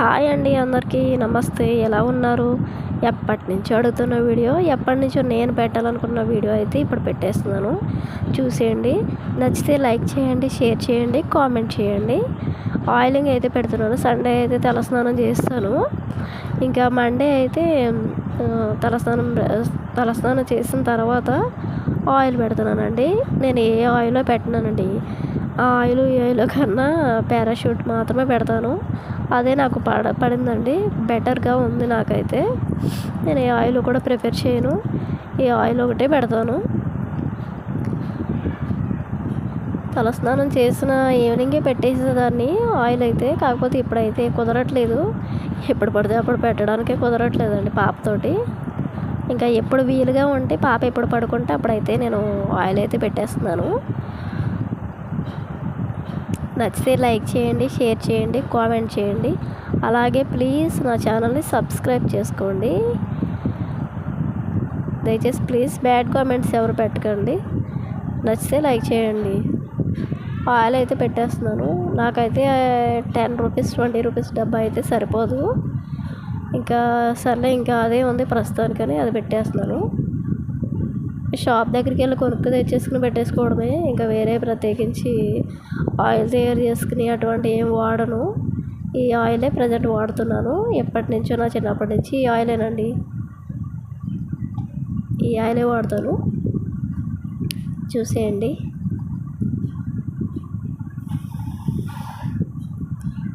Hi అండి అందరికీ నమస్తే. ఎలా ఉన్నారు? ఎప్పటి నుంచి అడుగుతున్న వీడియో ఎప్పటి నుంచో నేను పెట్టాలనుకున్న వీడియో అయితే ఇప్పుడు పెట్టేస్తున్నాను. చూసేయండి. నచ్చితే లైక్ చేయండి షేర్ చేయండి కామెంట్ చేయండి. ఆయిలింగ్ అయితే పెడుతున్నాను. సండే అయితే తలస్నానం చేస్తాను. ఇంకా మండే అయితే తలస్నానం తలస్నానం చేసిన తర్వాత ఆయిల్ పెడుతున్నానండి. నేను ఏ ఆయిల్లో పెట్టినానండి? ఆయిల్ ఈ ఆయిల్ కన్నా పారాషూట్ మాత్రమే పెడతాను. అదే నాకు పడ పడిందండి. బెటర్గా ఉంది నాకైతే. నేను ఏ ఆయిల్ కూడా ప్రిఫర్ చేయను. ఈ ఆయిల్ ఒకటే పెడతాను. తలస్నానం చేసిన ఈవినింగే పెట్టేసేదాన్ని. ఆయిల్ అయితే కాకపోతే ఇప్పుడైతే కుదరట్లేదు. ఎప్పుడు పడితే అప్పుడు పెట్టడానికే కుదరట్లేదండి పాపతోటి. ఇంకా ఎప్పుడు వీలుగా ఉంటే పాప ఎప్పుడు పడుకుంటే అప్పుడైతే నేను ఆయిల్ అయితే పెట్టేస్తున్నాను. నచ్చితే లైక్ చేయండి షేర్ చేయండి కామెంట్ చేయండి. అలాగే ప్లీజ్ నా ఛానల్ని సబ్స్క్రైబ్ చేసుకోండి. దయచేసి ప్లీజ్ బ్యాడ్ కామెంట్స్ ఎవరు పెట్టకండి. నచ్చితే లైక్ చేయండి. ఆయిల్ అయితే పెట్టేస్తున్నాను. నాకైతే టెన్ రూపీస్ ట్వంటీ రూపీస్ డబ్బా అయితే సరిపోదు. ఇంకా సర్లే ఇంకా అదే ఉంది ప్రస్తుతానికని అది పెట్టేస్తున్నాను. షాప్ దగ్గరికి వెళ్ళి కొనుక్కు తెచ్చేసుకుని పెట్టేసుకోవడమే. ఇంకా వేరే ప్రత్యేకించి ఆయిల్ తయారు చేసుకుని అటువంటి ఏం వాడను. ఈ ఆయిలే ప్రజెంట్ వాడుతున్నాను. ఎప్పటి నుంచో నా చిన్నప్పటి నుంచి ఈ ఆయిలేనండి. ఈ ఆయిలే వాడతాను. చూసేయండి.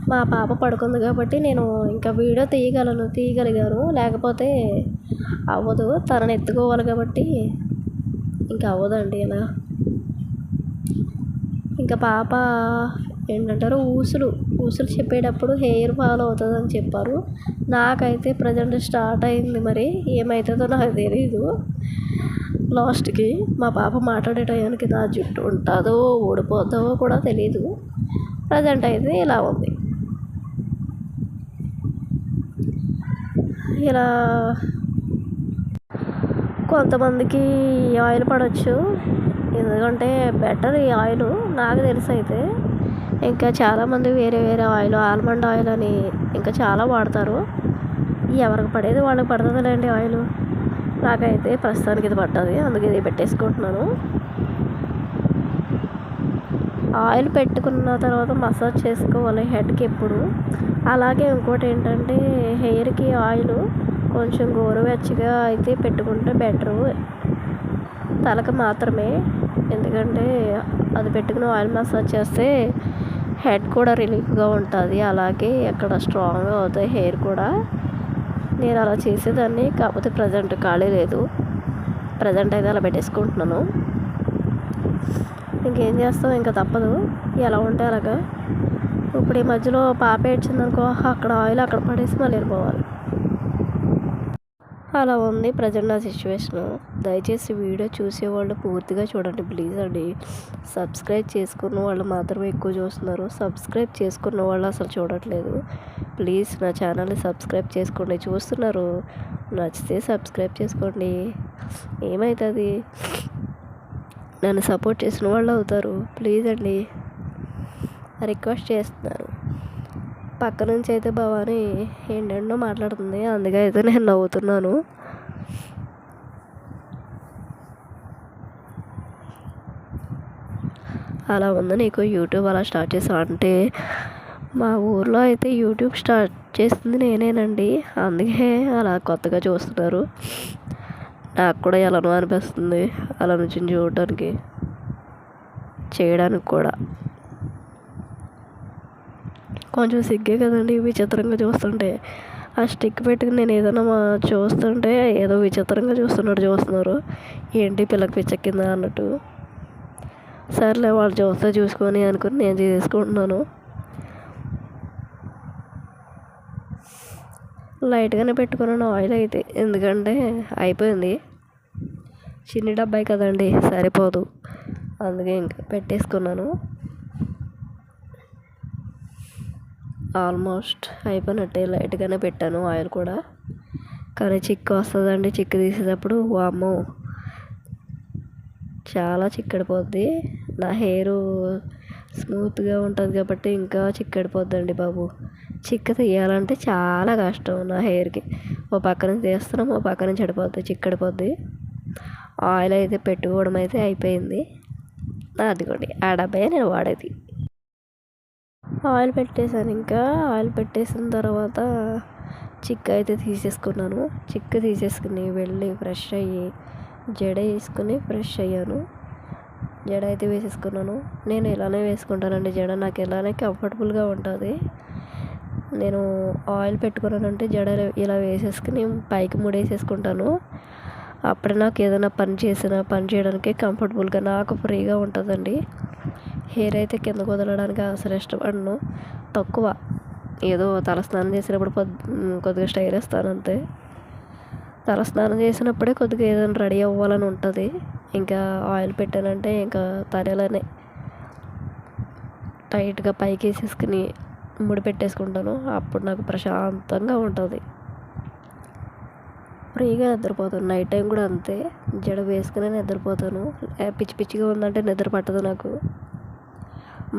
మా పాప పడుకుంది కాబట్టి నేను ఇంకా వీడియో తీయగలను తీయగలిగాను. లేకపోతే అవ్వదు. తనని ఎత్తుకోవాలి కాబట్టి ఇంకా అవ్వదండి ఇలా. ఇంకా పాప ఏంటంటారు? ఊసులు ఊసులు చెప్పేటప్పుడు హెయిర్ ఫాల్ అవుతుందని చెప్పారు. నాకైతే ప్రజెంట్ స్టార్ట్ అయింది మరి. ఏమవుతుందో నాకు తెలీదు. లాస్ట్కి మా పాప మాట్లాడే టయానికి నా జుట్టు ఉంటుందో ఊడిపోతుందో కూడా తెలీదు. ప్రజెంట్ అయితే ఇలా ఉంది. ఇలా కొంతమందికి ఈ ఆయిల్ పడవచ్చు ఎందుకంటే బెటర్ ఈ ఆయిల్ నాకు తెలిసి అయితే. ఇంకా చాలామంది వేరే వేరే ఆయిల్ ఆల్మండ్ ఆయిల్ అని ఇంకా చాలా వాడతారు. ఎవరికి పడేది వాళ్ళకి పడుతుందిలేండి ఆయిల్. నాకైతే ప్రస్తుతానికి ఇది పడ్డది అందుకే ఇది పెట్టేసుకుంటున్నాను. ఆయిల్ పెట్టుకున్న తర్వాత మసాజ్ చేసుకోవాలి హెడ్కి ఎప్పుడు. అలాగే ఇంకోటి ఏంటంటే హెయిర్కి ఆయిల్. కొంచెం గోరువెచ్చగా అయితే పెట్టుకుంటే బెటరు. తలకు మాత్రమే. ఎందుకంటే అది పెట్టుకుని ఆయిల్ మసాజ్ చేస్తే హెడ్ కూడా రిలీఫ్గా ఉంటుంది. అలాగే అక్కడ స్ట్రాంగ్గా అవుతాయి హెయిర్ కూడా. నేను అలా చేసేదాన్ని కాకపోతే ప్రజెంట్ ఖాళీ లేదు. ప్రజెంట్ అయితే అలా పెట్టేసుకుంటున్నాను. ఇంకేం చేస్తాం? ఇంకా తప్పదు. ఎలా ఉంటే అలాగా. ఇప్పుడు ఈ మధ్యలో పాప ఏడ్చిందనుకో అక్కడ ఆయిల్ అక్కడ పడేసి మళ్ళీ వెళ్ళిపోవాలి. అలా ఉంది ప్రజెంట్ నా సిచ్యువేషను. దయచేసి వీడియో చూసేవాళ్ళు పూర్తిగా చూడండి ప్లీజ్ అండి. సబ్స్క్రైబ్ చేసుకున్న వాళ్ళు మాత్రమే ఎక్కువ చూస్తున్నారు. సబ్స్క్రైబ్ చేసుకున్న వాళ్ళు అసలు చూడట్లేదు. ప్లీజ్ నా ఛానల్ని సబ్స్క్రైబ్ చేసుకోండి. చూస్తున్నారు? నచ్చితే సబ్స్క్రైబ్ చేసుకోండి. ఏమవుతుంది నన్ను సపోర్ట్ చేసిన వాళ్ళు అవుతారు. ప్లీజ్ అండి. రిక్వెస్ట్ చేస్తున్నారు. పక్క నుంచి అయితే భవానీ ఏంటంటో మాట్లాడుతుంది. అందుకే అయితే నేను నవ్వుతున్నాను. అలా ఉంది నీకు యూట్యూబ్ అలా స్టార్ట్ చేసావు? అంటే మా ఊర్లో అయితే యూట్యూబ్ స్టార్ట్ చేసింది నేనేనండి. అందుకే అలా కొత్తగా చూస్తున్నారు. నాకు కూడా ఎలానో అనిపిస్తుంది అలా నుంచి చూడటానికి చేయడానికి కూడా. కొంచెం సిగ్గే కదండి విచిత్రంగా చూస్తుంటే. ఆ స్టిక్ పెట్టుకుని నేను ఏదైనా చూస్తుంటే ఏదో విచిత్రంగా చూస్తున్నట్టు చూస్తున్నారు. ఏంటి పిల్లకి పిచ్చక్కిందా అన్నట్టు. సర్లే వాళ్ళు చూస్తే చూసుకొని అనుకుని నేను చేసుకుంటున్నాను లైట్గానే పెట్టుకున్నాను ఆయిల్ అయితే. ఎందుకంటే అయిపోయింది. చిన్ని డబ్బాయి కదండి సరిపోదు. అందుకే ఇంకా పెట్టేసుకున్నాను. ఆల్మోస్ట్ అయిపోయినట్టే. లైట్గానే పెట్టాను ఆయిల్ కూడా. కానీ చిక్కు వస్తుందండి. చిక్కు తీసేటప్పుడు వామ్మో చాలా చిక్కడిపోద్ది. నా హెయిర్ స్మూత్గా ఉంటుంది కాబట్టి ఇంకా చిక్కడిపోద్దండి బాబు. చిక్క తీయాలంటే చాలా కష్టం నా హెయిర్కి. ఓ పక్క నుంచి తీస్తున్నాం ఓ పక్క నుంచి చెడిపోద్ది చిక్కడిపోద్ది. ఆయిల్ అయితే పెట్టుకోవడం అయితే అయిపోయింది. అదిగోండి ఆ డబ్బాయే నేను వాడేది. ఆయిల్ పెట్టేశాను ఇంకా. ఆయిల్ పెట్టేసిన తర్వాత చిక్క అయితే తీసేసుకున్నాను. చిక్క తీసేసుకుని వెళ్ళి ఫ్రెష్ అయ్యి జడ వేసుకుని ఫ్రెష్ అయ్యాను. జడ అయితే వేసేసుకున్నాను. నేను ఇలానే వేసుకుంటానండి జడ. నాకు ఇలానే కంఫర్టబుల్గా ఉంటుంది. నేను ఆయిల్ పెట్టుకున్నానంటే జడ ఇలా వేసేసుకుని పైకి ముడేసేసుకుంటాను. అప్పుడే నాకు ఏదైనా పని చేసినా పని చేయడానికి కంఫర్టబుల్గా నాకు ఫ్రీగా ఉంటుందండి. హెయిర్ అయితే కింద కుదలడానికి అసలు ఇష్టపడను. తక్కువ. ఏదో తలస్నానం చేసినప్పుడు కొద్దిగా స్టైల్ వేస్తాను అంతే. తలస్నానం చేసినప్పుడే కొద్దిగా ఏదైనా రెడీ అవ్వాలని ఉంటుంది. ఇంకా ఆయిల్ పెట్టానంటే ఇంకా తరలనే టైట్గా పైకి వేసేసుకుని ముడి పెట్టేసుకుంటాను. అప్పుడు నాకు ప్రశాంతంగా ఉంటుంది. ఫ్రీగా నిద్రపోతాను. నైట్ టైం కూడా అంతే. జడ వేసుకునే నిద్రపోతాను. పిచ్చి పిచ్చిగా ఉందంటే నిద్ర పట్టదు నాకు.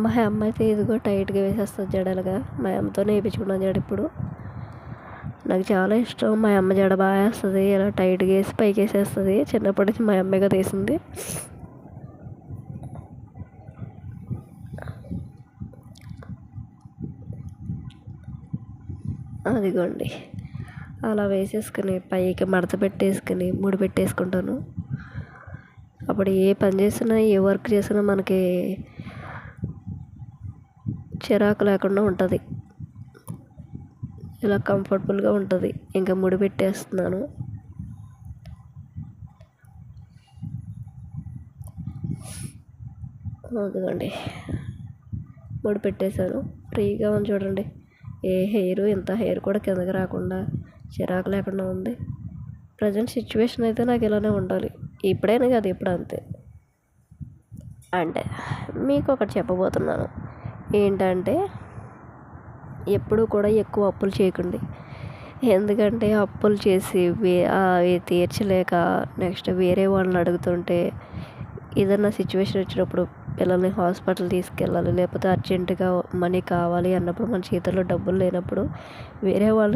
మా అమ్మ అయితే ఇదిగో టైట్గా వేసేస్తుంది జడలుగా. మా అమ్మతోనే వేయించుకున్నాను జడ ఇప్పుడు. నాకు చాలా ఇష్టం. మా అమ్మ జడ బాగా వేస్తుంది. ఇలా టైట్గా వేసి పైకి వేసేస్తుంది. చిన్నప్పటి నుంచి మా అమ్మగా తీసింది అదిగోండి. అలా వేసేసుకుని పైకి మడత పెట్టేసుకుని ముడి పెట్టేసుకుంటాను. అప్పుడు ఏ పని చేసినా ఏ వర్క్ చేసినా మనకి చిరాకు లేకుండా ఉంటుంది. ఇలా కంఫర్టబుల్గా ఉంటుంది. ఇంకా ముడి పెట్టేస్తున్నాను. అదిగోండి ముడి పెట్టేశాను. ఫ్రీగా ఉంది చూడండి. ఏ హెయిర్ ఇంత హెయిర్ కూడా కిందకి రాకుండా చిరాకు లేకుండా ఉంది. ప్రజెంట్ సిచ్యువేషన్ అయితే నాకు ఇలానే ఉండాలి. ఇప్పుడైనా కాదు ఇప్పుడు అంతే. అంటే మీకు ఒకటి చెప్పబోతున్నాను. ఏంటంటే ఎప్పుడు కూడా ఎక్కువ అప్పులు చేయకండి. ఎందుకంటే అప్పులు చేసి వే అవి తీర్చలేక నెక్స్ట్ వేరే వాళ్ళని అడుగుతుంటే ఏదన్నా సిచ్యువేషన్ వచ్చినప్పుడు పిల్లల్ని హాస్పిటల్ తీసుకెళ్ళాలి లేకపోతే అర్జెంటుగా మనీ కావాలి అన్నప్పుడు మన చేతుల్లో డబ్బులు లేనప్పుడు వేరే వాళ్ళ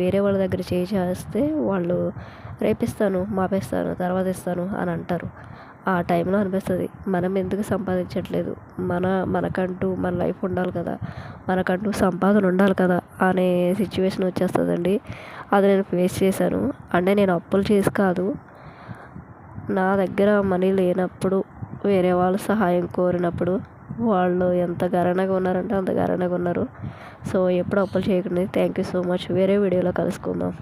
వేరే వాళ్ళ దగ్గర చేసేస్తే చేస్తే వాళ్ళు రేపిస్తాను మాపేస్తాను తర్వాత ఇస్తాను అని అంటారు. ఆ టైంలో అనిపిస్తుంది. మనం ఎందుకు సంపాదించట్లేదు? మన మనకంటూ మన లైఫ్ ఉండాలి కదా. మనకంటూ సంపాదన ఉండాలి కదా అనే సిచ్యువేషన్ వచ్చేస్తుందండి. అది నేను ఫేస్ చేశాను. అంటే నేను అప్పులు చేసి కాదు నా దగ్గర మనీ లేనప్పుడు వేరే వాళ్ళ సహాయం కోరినప్పుడు వాళ్ళు ఎంత గరణగా ఉన్నారంటే అంత గరణగా ఉన్నారు. సో ఎప్పుడు అప్పులు చేయకండి. థ్యాంక్ యూ సో మచ్ వేరే వీడియోలో కలుసుకుందాం.